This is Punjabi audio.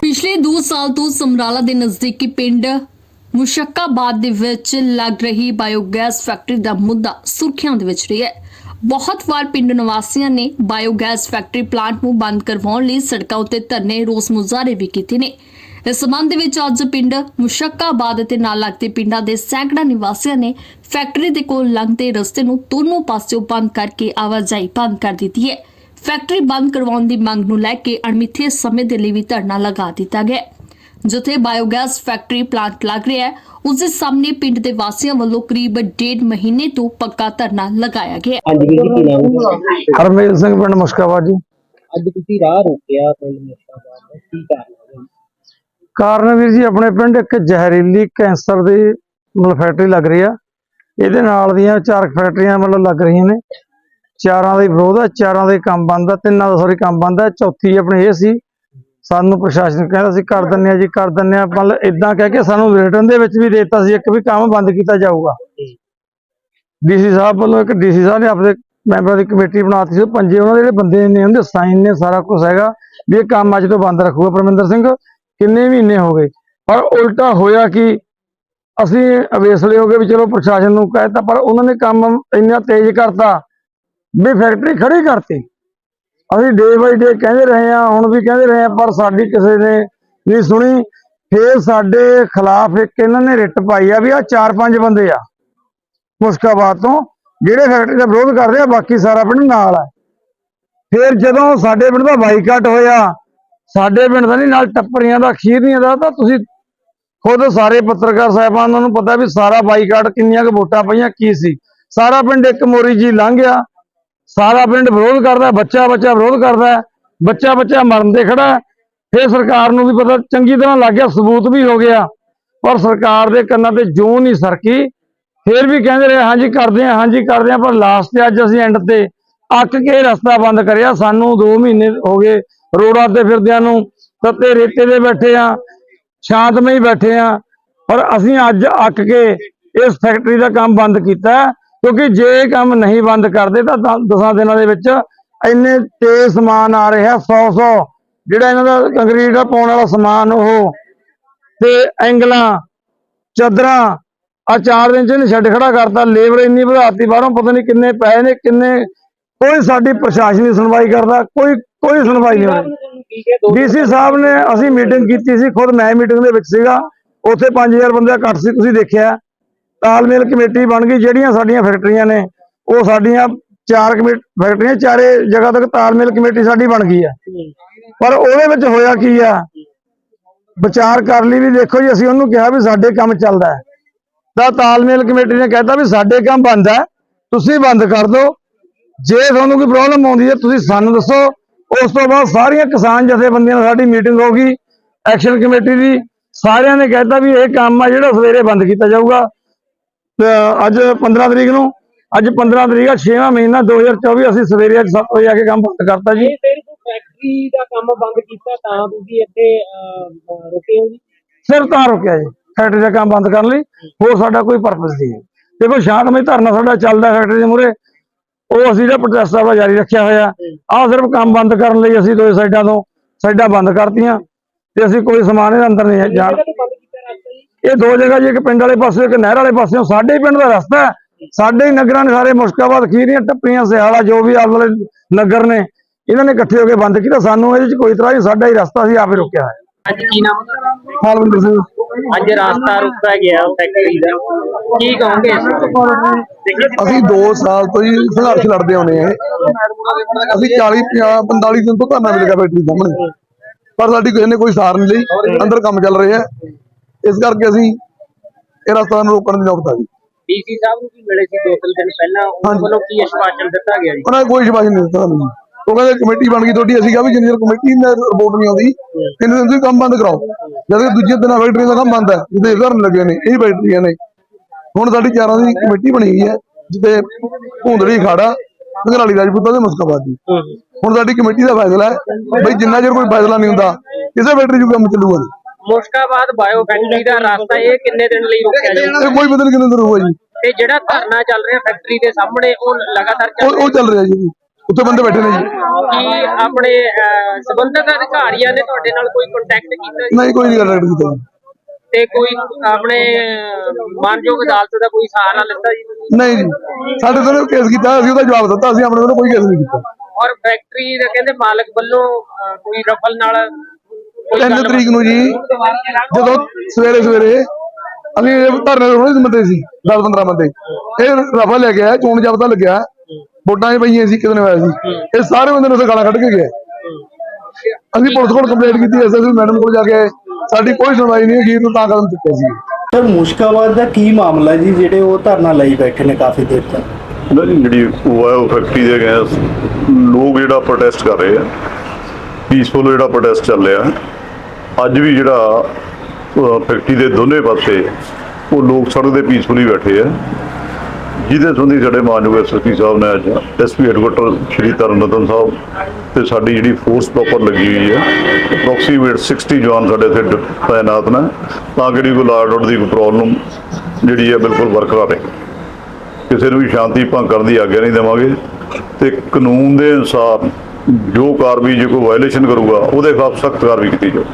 ਪਿਛਲੇ 2 ਸਾਲ ਤੋਂ ਸਮਰਾਲਾ ਦੇ ਨਜ਼ਦੀਕੀ ਪਿੰਡ ਮੁਸ਼ੱਕਾਬਾਦ ਦੇ ਵਿੱਚ ਲੱਗ ਰਹੀ ਬਾਇਓਗੈਸ ਫੈਕਟਰੀ ਦਾ ਮੁੱਦਾ ਸੁਰਖੀਆਂ ਦੇ ਵਿੱਚ ਰਿਹਾ ਹੈ। ਬਹੁਤ ਵਾਰ ਪਿੰਡ ਨਿਵਾਸੀਆਂ ਨੇ ਬਾਇਓਗੈਸ ਫੈਕਟਰੀ ਪਲਾਂਟ ਨੂੰ ਬੰਦ ਕਰਵਾਉਣ ਲਈ ਸੜਕਾਂ ਉੱਤੇ ਧਰਨੇ, ਰੋਸ ਮੁਜ਼ਾਹਰੇ ਵੀ ਕੀਤੇ ਨੇ। ਇਸ ਸੰਬੰਧ ਵਿੱਚ ਅੱਜ ਪਿੰਡ ਮੁਸ਼ੱਕਾਬਾਦ ਅਤੇ ਨਾਲ ਲੱਗਦੇ ਪਿੰਡਾਂ ਦੇ ਸੈਂਕੜਾ ਨਿਵਾਸੀਆਂ ਨੇ ਫੈਕਟਰੀ ਦੇ ਕੋਲ ਲੰਘਦੇ ਰਸਤੇ ਨੂੰ ਦੋਨੋਂ ਪਾਸਿਓਂ ਬੰਦ ਕਰਕੇ ਆਵਾਜਾਈ ਬੰਦ ਕਰ ਦਿੱਤੀ ਹੈ। ਫੈਕਟਰੀ ਬੰਦ ਕਰਵਾਉਣ ਦੀ ਮੰਗ ਨੂੰ ਲੈ ਕੇ ਅਣਮਿੱਥੇ ਸਮੇਂ ਦੇ ਲਈ ਵੀ ਧਰਨਾ ਲਗਾ ਦਿੱਤਾ ਗਿਆ। ਜਿੱਥੇ ਬਾਇਓਗੈਸ ਫੈਕਟਰੀ ਪਲਾਂਟ ਲੱਗ ਰਿਹਾ ਹੈ ਉਸ ਦੇ ਸਾਹਮਣੇ ਪਿੰਡ ਦੇ ਵਾਸੀਆਂ ਵੱਲੋਂ ਕਰੀਬ ਡੇਢ ਮਹੀਨੇ ਤੋਂ ਪੱਕਾ ਧਰਨਾ ਲਗਾਇਆ ਗਿਆ ਹੈ। ਹਾਂਜੀ ਵੀਰ ਜੀ ਕੀ ਨਾਮ ਹੈ ਤੁਹਾਡਾ? ਹਰਮੇਲ ਸਿੰਘ ਪਿੰਡ ਮੁਸ਼ਕਾਬਾਦ ਜੀ ਅੱਜ ਤੁਸੀਂ ਰਾਹ ਰੋਕਿਆ ਪਿੰਡ ਮੁਸ਼ਕਾਬਾਦ ਦਾ ਕੀ ਕਾਰਨ ਹੈ ਕਾਰਨ ਵੀਰ ਜੀ ਆਪਣੇ ਪਿੰਡ ਇੱਕ ਜ਼ਹਿਰੀਲੀ ਕੈਂਸਰ ਦੀ ਮਤਲਬ ਫੈਕਟਰੀ ਲੱਗ ਰਹੀ ਆ ਇਹਦੇ ਨਾਲ ਦੀਆਂ ਚਾਰ ਕੁ ਫੈਕਟਰੀਆਂ ਮਤਲਬ ਲੱਗ ਰਹੀਆਂ ਨੇ ਚਾਰਾਂ ਦਾ ਹੀ ਵਿਰੋਧ ਹੈ ਚਾਰਾਂ ਦਾ ਹੀ ਕੰਮ ਬੰਦ ਆ, ਤਿੰਨਾਂ ਦਾ ਸੌਰੀ ਕੰਮ ਬੰਦ ਆ, ਚੌਥੀ ਆਪਣੇ ਇਹ ਸੀ। ਸਾਨੂੰ ਪ੍ਰਸ਼ਾਸਨ ਕਹਿੰਦਾ ਸੀ, ਕਰ ਦਿੰਨੇ ਆ ਜੀ, ਕਰ ਦਿੰਨੇ ਆ। ਮਤਲਬ ਇਦਾਂ ਕਹਿ ਕੇ ਸਾਨੂੰ ਰਿਟਰਨ ਦੇ ਵਿੱਚ ਵੀ ਦੇਤਾ ਸੀ, ਇੱਕ ਵੀ ਕੰਮ ਬੰਦ ਕੀਤਾ ਜਾਊਗਾ। ਡੀਸੀ ਸਾਹਿਬ ਵੱਲੋਂ ਇੱਕ, ਡੀਸੀ ਸਾਹਿਬ ਨੇ ਆਪਣੇ ਮੈਂਬਰਾਂ ਦੀ ਕਮੇਟੀ ਬਣਾਤੀ ਸੀ, ਉਹ ਪੰਜੇ ਉਹਨਾਂ ਦੇ ਜਿਹੜੇ ਬੰਦੇ ਨੇ ਉਹਦੇ ਸਾਈਨ ਨੇ, ਸਾਰਾ ਕੁਝ ਹੈਗਾ ਵੀ ਇਹ ਕੰਮ ਅੱਜ ਤੋਂ ਬੰਦ ਰੱਖੂਗਾ। ਪਰਮਿੰਦਰ ਸਿੰਘ, ਕਿੰਨੇ ਮਹੀਨੇ ਹੋ ਗਏ? ਪਰ ਉਲਟਾ ਹੋਇਆ ਕਿ ਅਸੀਂ ਅਵੇਸਲੇ ਹੋ ਗਏ ਵੀ ਚਲੋ ਪ੍ਰਸ਼ਾਸਨ ਨੂੰ ਕਹਿਤਾ ਪਰ ਉਹਨਾਂ ਨੇ ਕੰਮ ਇੰਨਾ ਤੇਜ਼ ਕਰਤਾ ਵੀ ਫੈਕਟਰੀ ਖੜੀ ਕਰਤੀ। ਅਸੀਂ ਡੇ ਬਾਈ ਡੇ ਕਹਿੰਦੇ ਰਹੇ ਆ ਹੁਣ ਵੀ ਕਹਿੰਦੇ ਰਹੇ ਆ ਪਰ ਸਾਡੀ ਕਿਸੇ ਨੇ ਨਹੀਂ ਸੁਣੀ। ਫੇਰ ਸਾਡੇ ਖਿਲਾਫ ਇੱਕ ਇਹਨਾਂ ਨੇ ਰਿਟ ਪਾਈ ਆ ਵੀ ਆ ਚਾਰ ਪੰਜ ਬੰਦੇ ਆ, ਮੁਸ਼ਕਾਬਾਦ ਤੋਂ, ਜਿਹੜੇ ਫੈਕਟਰੀ ਦਾ ਵਿਰੋਧ ਕਰਦੇ ਆ, ਬਾਕੀ ਸਾਰਾ ਪਿੰਡ ਨਾਲ ਆ। ਫਿਰ ਜਦੋਂ ਸਾਡੇ ਪਿੰਡ ਦਾ ਬਾਈਕਾਟ ਹੋਇਆ, ਸਾਡੇ ਪਿੰਡ ਦਾ ਨਹੀਂ, ਨਾਲ ਟੱਪਰੀਆਂ ਦਾ, ਖੀਰਨੀਆਂ ਦਾ, ਤਾਂ ਤੁਸੀਂ ਖੁਦ ਸਾਰੇ ਪੱਤਰਕਾਰ ਸਾਹਿਬਾਨ ਨੂੰ ਪਤਾ ਵੀ ਸਾਰਾ ਬਾਈਕਾਟ ਕਿੰਨੀਆਂ ਕੁ ਵੋਟਾਂ ਪਈਆਂ, ਕੀ ਸੀ। ਸਾਰਾ ਪਿੰਡ ਇੱਕ ਮੋਰੀ ਜੀ ਲੰਘ ਗਿਆ। ਸਾਰਾ ਪਿੰਡ ਵਿਰੋਧ ਕਰਦਾ, ਬੱਚਾ ਬੱਚਾ ਵਿਰੋਧ ਕਰਦਾ, ਬੱਚਾ ਬੱਚਾ ਮਰਨ ਤੇ ਖੜਾ। ਫਿਰ ਸਰਕਾਰ ਨੂੰ ਵੀ ਪਤਾ, ਚੰਗੀ ਤਰ੍ਹਾਂ ਲੱਗ ਗਿਆ, ਸਬੂਤ ਵੀ ਹੋ ਗਿਆ। ਪਰ ਸਰਕਾਰ ਦੇ ਕੰਨਾਂ ਤੇ ਜੂੰ ਨਹੀਂ ਸਰਕੀ। ਫਿਰ ਵੀ ਕਹਿੰਦੇ ਰਹੇ, ਹਾਂਜੀ ਕਰਦੇ ਆ ਹਾਂਜੀ ਕਰਦੇ ਆ ਪਰ ਲਾਸਟ ਤੇ ਅੱਜ ਅਸੀਂ ਐਂਡ ਤੇ ਅੱਕ ਕੇ ਰਸਤਾ ਬੰਦ ਕਰਿਆ। ਸਾਨੂੰ 2 ਮਹੀਨੇ ਹੋ ਗਏ ਰੋਡਾਂ ਤੇ ਫਿਰਦਿਆਂ ਨੂੰ, ਤੱਤੇ ਰੇਤੇ ਦੇ ਬੈਠੇ ਆ ਸ਼ਾਂਤਮਈ ਬੈਠੇ ਆ ਪਰ ਅਸੀਂ ਅੱਜ ਅੱਕ ਕੇ ਇਸ ਫੈਕਟਰੀ ਦਾ ਕੰਮ ਬੰਦ ਕੀਤਾ। ਕਿਉਂਕਿ ਜੇ ਇਹ ਕੰਮ ਨਹੀਂ ਬੰਦ ਕਰਦੇ ਤਾਂ 10 ਦਿਨਾਂ ਦੇ ਵਿੱਚ ਇੰਨੇ ਤੇਜ਼ ਸਮਾਨ ਆ ਰਿਹਾ 100 100 ਜਿਹੜਾ ਇਹਨਾਂ ਦਾ ਕੰਕਰੀਟ ਦਾ ਪਾਉਣ ਵਾਲਾ ਸਮਾਨ ਉਹ। ਤੇ ਐਂਗਲਾਂ, ਚਾਦਰਾਂ ਆ ਚਾਰ ਦਿਨ ਚ ਇਹਨੇ ਛੱਡ ਖੜਾ ਕਰਤਾ, ਲੇਬਰ ਇੰਨੀ ਵਧਾਤੀ, ਬਾਹਰੋਂ ਪਤਾ ਨਹੀਂ ਕਿੰਨੇ ਪੈਸੇ ਨੇ, ਕਿੰਨੇ ਕੋਈ ਸਾਡੀ ਪ੍ਰਸ਼ਾਸਨ ਦੀ ਸੁਣਵਾਈ ਕਰਦਾ, ਕੋਈ ਕੋਈ ਸੁਣਵਾਈ ਨਹੀਂ ਹੋ ਰਹੀ ਕੀ ਡੀਸੀ ਸਾਹਿਬ ਨੇ ਅਸੀਂ ਮੀਟਿੰਗ ਕੀਤੀ ਸੀ, ਖੁਦ ਮੈਂ ਮੀਟਿੰਗ ਦੇ ਵਿੱਚ ਸੀਗਾ, ਉੱਥੇ 5000 ਬੰਦੇ ਦਾ ਇਕੱਠ ਸੀ, ਤੁਸੀਂ ਦੇਖਿਆ। ਤਾਲਮੇਲ ਕਮੇਟੀ ਬਣ ਗਈ, ਜਿਹੜੀਆਂ ਸਾਡੀਆਂ ਫੈਕਟਰੀਆਂ ਨੇ, ਉਹ ਸਾਡੀਆਂ ਚਾਰ ਕਮੇਟੀ ਫੈਕਟਰੀਆਂ ਚਾਰੇ ਜਗ੍ਹਾ ਤੱਕ ਤਾਲਮੇਲ ਕਮੇਟੀ ਸਾਡੀ ਬਣ ਗਈ ਆ। ਪਰ ਉਹਦੇ ਵਿੱਚ ਹੋਇਆ ਕੀ ਆ? ਵਿਚਾਰ ਕਰ ਲਈ ਵੀ ਦੇਖੋ ਜੀ, ਅਸੀਂ ਉਹਨੂੰ ਕਿਹਾ ਵੀ ਸਾਡੇ ਕੰਮ ਚੱਲਦਾ ਹੈ। ਤਾਂ ਤਾਲਮੇਲ ਕਮੇਟੀ ਨੇ ਕਹਿਤਾ ਵੀ ਸਾਡੇ ਕੰਮ ਬੰਦ ਹੈ, ਤੁਸੀਂ ਬੰਦ ਕਰ ਦਿਓ। ਜੇ ਤੁਹਾਨੂੰ ਕੋਈ ਪ੍ਰੋਬਲਮ ਆਉਂਦੀ ਹੈ, ਤੁਸੀਂ ਸਾਨੂੰ ਦੱਸੋ। ਉਸ ਤੋਂ ਬਾਅਦ ਸਾਰੀਆਂ ਕਿਸਾਨ ਜਥੇਬੰਦੀਆਂ ਨਾਲ ਸਾਡੀ ਮੀਟਿੰਗ ਹੋ ਗਈ। ਐਕਸ਼ਨ ਕਮੇਟੀ ਦੀ ਸਾਰਿਆਂ ਨੇ ਕਹਿਤਾ ਵੀ ਇਹ ਕੰਮ ਆ ਜਿਹੜਾ ਸਵੇਰੇ ਬੰਦ ਕੀਤਾ ਜਾਊਗਾ। ਅੱਜ 15 ਤਰੀਕ ਨੂੰ ਅੱਜ 15 ਤਰੀਕ ਆ 6ਵਾਂ ਮਹੀਨਾ 2024 ਅਸੀਂ ਸਵੇਰੇ ਅੱਜ 7 ਵਜੇ ਆ ਕੇ ਕੰਮ ਬੰਦ ਕਰਤਾ ਜੀ। ਫੈਕਟਰੀ ਦਾ ਕੰਮ ਬੰਦ ਕੀਤਾ ਤਾਂ ਤੁਸੀਂ ਇੱਥੇ ਰੁਕੇ ਹੋ ਜੀ? ਸਿਰ ਤਾਂ ਰੁਕਿਆ ਜੀ ਫੈਕਟਰੀ ਦਾ ਕੰਮ ਬੰਦ ਕਰਨ ਲਈ। ਹੋਰ ਸਾਡਾ ਕੋਈ ਪਰਪਸ ਨਹੀਂ ਹੈ। ਦੇਖੋ ਸ਼ਾਂਤਮਈ ਧਰਨਾ ਸਾਡਾ ਚੱਲਦਾ ਫੈਕਟਰੀ ਦੇ ਮੂਹਰੇ। ਉਹ ਅਸੀਂ ਜਿਹੜਾ ਪ੍ਰੋਟੈਸਟ ਆਪਣਾ ਜਾਰੀ ਰੱਖਿਆ ਹੋਇਆ। ਆਹ ਸਿਰਫ ਕੰਮ ਬੰਦ ਕਰਨ ਲਈ ਅਸੀਂ ਦੋਏ ਸਾਈਡਾਂ ਤੋਂ ਸਾਈਡਾਂ ਬੰਦ ਕਰਤੀਆਂ। ਤੇ ਅਸੀਂ ਕੋਈ ਸਮਾਨ ਇਹਦੇ ਅੰਦਰ ਨਹੀਂ ਜਾਣ ਜਗ੍ਹਾ ਤੇ ਬੰਦ ਕੀਤਾ ਰਸਤਾ ਜੀ ਇਹ ਦੋ ਜਗ੍ਹਾ ਜੀ ਇੱਕ ਪਿੰਡ ਵਾਲੇ ਪਾਸੇ ਇੱਕ ਨਹਿਰ ਵਾਲੇ ਪਾਸੇ ਸਾਡੇ ਹੀ ਪਿੰਡ ਦਾ ਰਸਤਾ ਹੈ। ਸਾਡੇ ਹੀ ਨਗਰਾਂ ਨੇ ਸਾਰੇ ਮੁਸ਼ਕਾਬਾਦ ਖੀਰੀਆਂ ਟੱਪੀਆਂ ਸਿਹਾਲਾ ਜੋ ਵੀ ਆਲੇ ਵਾਲੇ ਨਗਰ ਨੇ ਇਹਨਾਂ ਨੇ ਇਕੱਠੇ ਹੋ ਕੇ ਬੰਦ ਕੀਤਾ। ਸਾਨੂੰ ਇਹਦੇ 'ਚ ਕੋਈ ਇਤਰਾਜ਼ ਨਹੀਂ ਸਾਡਾ ਹੀ ਰਸਤਾ ਸੀ ਆਪੇ ਰੁਕਿਆ ਹੈ ਅੱਜ ਕੀ ਨਾਮ ਹੈ ਹਾਲਵਿੰਦਰ ਸਿੰਘ। ਅੱਜ ਰਾਸਤਾ ਰੁਕਾ ਗਿਆ ਫੈਕਟਰੀ ਦਾ। ਕੀ ਕਹੋਗੇ? ਅਸੀਂ 2 ਸਾਲ ਤੋਂ ਹੀ ਸੰਘਰਸ਼ ਲੜਦੇ ਆਉਨੇ ਆ ਅਸੀਂ 40 50 45 ਦਿਨ ਤੋਂ ਧਰਨਾ ਮਿਲੇਗਾ ਫੈਕਟਰੀ ਸਾਹਮਣੇ। ਪਰ ਸਾਡੀ ਕਿਸੇ ਨੇ ਕੋਈ ਸਾਰ ਨਹੀਂ ਲਈ। ਅੰਦਰ ਕੰਮ ਚੱਲ ਰਿਹਾ ਹੈ। ਇਸ ਕਰਕੇ ਅਸੀਂ ਇਹ ਰਸਤਾ ਨੂੰ ਰੋਕਣ ਦੀ ਨੌਬਤ ਆ ਗਈ। ਡੀਸੀ ਸਾਹਿਬ ਨੂੰ ਵੀ ਮਿਲੇ ਸੀ ਦੋ ਤਿੰਨ ਦਿਨ ਪਹਿਲਾਂ ਉਹਨਾਂ। ਵੱਲੋਂ ਕੀ ਅਸ਼ਵਾਸਨ ਦਿੱਤਾ ਗਿਆ ਜੀ? ਉਹਨਾਂ ਨੇ ਕੋਈ ਸ਼ਿਕਾਇਤ ਨਹੀਂ ਦਿੱਤਾ ਸਾਨੂੰ। ਉਹ ਕਹਿੰਦੇ ਕਮੇਟੀ ਬਣ ਗਈ ਤੁਹਾਡੀ ਅਸੀਂ ਕਿਹਾ ਵੀ ਜਿੰਨੀ ਦੇਰ ਕਮੇਟੀ ਦੀ ਰਿਪੋਰਟ ਨਹੀਂ ਆਉਂਦੀ ਤਿੰਨ ਦਿਨ ਤੁਸੀਂ ਕੰਮ ਬੰਦ ਕਰਾਓ। ਜਦ ਕਿ ਦੂਜੇ ਦਿਨ ਫੈਕਟਰੀ ਦਾ ਕੰਮ ਬੰਦ ਹੈ ਜਿੱਦੇ ਧਰਨ ਲੱਗੇ ਨੇ ਇਹ ਫੈਕਟਰੀਆਂ ਨੇ। ਹੁਣ ਸਾਡੀ ਚਾਰਾਂ ਦੀ ਕਮੇਟੀ ਬਣੀ ਹੋਈ ਹੈ ਜਿੱਤੇ ਭੂੰਦੜੀ ਖਾੜਾ ਘਰਾਲੀ ਰਾਜਪੂਤਾਂ ਦੇ ਮੁਸਕਾਬਾਦ ਹੁਣ ਸਾਡੀ ਕਮੇਟੀ ਦਾ ਫੈਸਲਾ ਹੈ ਬਈ ਜਿੰਨਾ ਚਿਰ ਕੋਈ ਫੈਸਲਾ ਨਹੀਂ ਹੁੰਦਾ ਕਿਸੇ ਫੈਕਟਰੀ 'ਚ ਕੰਮ ਚੱਲੂਗਾ ਨਹੀਂ। ਮੁਸ਼ਕਾਬਾਦ ਬਾਇਓ ਫੈਕਟਰੀ ਦਾ ਰਾਸਤਾ ਇਹ ਕਿੰਨੇ ਦਿਨ ਲਈ ਰੁਕਿਆ ਜਾਊਗਾ ਇਹ ਕੋਈ ਪਤਾ ਨਹੀਂ ਕਿੰਨੇ ਦਿਨ ਹੋਊਗਾ ਜੀ। ਤੇ ਜਿਹੜਾ ਧਰਨਾ ਚੱਲ ਰਿਹਾ ਫੈਕਟਰੀ ਦੇ ਸਾਹਮਣੇ ਉਹ ਲਗਾਤਾਰ ਚੱਲ ਉਹ ਉਹ ਚੱਲ ਰਿਹਾ ਜੀ ਉੱਥੇ ਬੰਦੇ ਬੈਠੇ ਨੇ ਜੀ। ਕੀ ਆਪਣੇ ਅਹ, ਸੰਬੰਧਿਤ ਅਧਿਕਾਰੀਆਂ ਨੇ ਤੁਹਾਡੇ ਨਾਲ ਕੋਈ ਕੰਟੈਕਟ ਕੀਤਾ ਜੀ? ਨਹੀਂ ਕੋਈ ਨਹੀਂ ਗੱਲ ਕੀਤਾ ਜੀ। ਤੇ ਕੋਈ ਆਪਣੇ ਅਹ, ਮਾਨਯੋਗ ਅਦਾਲਤ ਦਾ ਕੋਈ ਸਹਾਰਾ ਲਿੱਤਾ ਜੀ? ਤੁਸੀਂ? ਨਹੀਂ ਜੀ। ਸਾਡੇ ਤੋਂ ਕੇਸ ਕੀਤਾ ਅਸੀਂ ਉਹਦਾ ਜਵਾਬ ਦਿੱਤਾ ਅਸੀਂ ਆਪਣੇ ਵੱਲੋਂ ਕੋਈ ਕੇਸ ਨਹੀਂ ਕੀਤਾ। ਔਰ ਫੈਕਟਰੀ ਦੇ ਕਹਿੰਦੇ ਮਾਲਕ ਵੱਲੋਂ ਅਹ, ਕੋਈ ਰਫਲ ਨਾਲ ਕੋਈ ਤਿੰਨ ਗੱਲਬਾਤ- ਤਰੀਕ ਨੂੰ ਜੀ ਜਦੋਂ ਸਵੇਰੇ ਸਵੇਰੇ ਅਸੀਂ ਧਰਨੇ ਤੇ ਹੋਣੇ ਸੀ ਬੰਦੇ ਸੀ 10 15 ਬੰਦੇ। ਇਹ ਰਫਾ ਲੈ ਕੇ ਆਇਆ ਚੋਣ ਜਾਬਤਾ ਲੱਗਿਆ। ਵੋਟਾਂ 'ਚ ਪਈਆਂ ਸੀ ਕਿਤੇ ਹੋਇਆ ਸੀ। ਇਹ ਸਾਰੇ ਬੰਦੇ ਨੇ ਗਾਲਾਂ ਕੱਢ ਕੇ ਗਏ। ਅਸੀਂ ਪੁਲਿਸ ਕੋਲ ਕੰਪਲੇਂਟ ਕੀਤੀ ਐਸਐਸਪੀ ਮੈਡਮ ਕੋਲ ਜਾ ਕੇ ਆਏ। ਸਾਡੀ ਕੋਈ ਸੁਣਵਾਈ ਨਹੀਂ ਹੋਈ ਤਾਂ ਤਾਂ ਕਦਮ ਚੁੱਕਿਆ ਸੀ। ਸਰ ਮੁਸ਼ਕਾਬਾਦ ਦਾ ਕੀ ਮਾਮਲਾ ਜੀ ਜਿਹੜੇ ਉਹ ਧਰਨਾ ਲਈ ਬੈਠੇ ਨੇ ਕਾਫੀ ਦੇਰ ਤੱਕ ਨਾ ਜੀ ਜਿਹੜੀ ਉਹ ਫੈਕਟਰੀ ਦੇ ਗੈਸ ਲੋਕ ਜਿਹੜਾ ਪ੍ਰੋਟੈਸਟ ਕਰ ਰਹੇ ਆ। ਪੀਸਫੁਲ ਜਿਹੜਾ ਪ੍ਰੋਟੈਸਟ ਚੱਲ ਰਿਹਾ। ਅੱਜ ਵੀ ਜਿਹੜਾ ਫੈਕਟਰੀ ਦੇ ਦੋਨੇ ਪਾਸੇ ਉਹ ਲੋਕ ਸੜਕ ਦੇ ਪੀਸਫੁਲੀ ਬੈਠੇ ਆ। ਜਿਹਦੇ ਸੰਬੰਧੀ ਸਾਡੇ ਮਾਨਯੋਗ ਐਸਪੀ ਸਾਹਿਬ ਨੇ ਅੱਜ ਐਸਪੀ ਹੈਡਕੁਆਟਰ ਸ਼੍ਰੀ ਤਰਨਤਨ ਸਾਹਿਬ ਤੇ ਸਾਡੀ ਜਿਹੜੀ ਫੋਰਸ ਪ੍ਰੋਪਰ ਲੱਗੀ ਹੋਈ ਹੈ ਅਪਰੋਕਸੀਮੇਟ 60 ਜਵਾਨ ਸਾਡੇ ਇੱਥੇ ਤਾਇਨਾਤ ਨੇ। ਤਾਂ ਕਿ ਕੋਈ ਲਾਰਡ ਆਰਡਰ ਦੀ ਕੋਈ ਪ੍ਰੋਬਲਮ ਜਿਹੜੀ ਹੈ ਬਿਲਕੁਲ ਬਰਕਰਾਰ ਰਹੇ। ਕਿਸੇ ਨੂੰ ਵੀ ਸ਼ਾਂਤੀ ਭੰਗ ਕਰਨ ਦੀ ਆਗਿਆ ਨਹੀਂ ਦੇਵਾਂਗੇ। ਤੇ ਕਾਨੂੰਨ ਦੇ ਅਨੁਸਾਰ ਜੋ ਕਾਰਵਾਈ, ਜੇ ਕੋਈ ਵਾਇਲੇਸ਼ਨ ਕਰੂਗਾ, ਉਹਦੇ ਖਿਲਾਫ ਸਖਤ ਕਾਰਵਾਈ ਕੀਤੀ ਜਾਊ।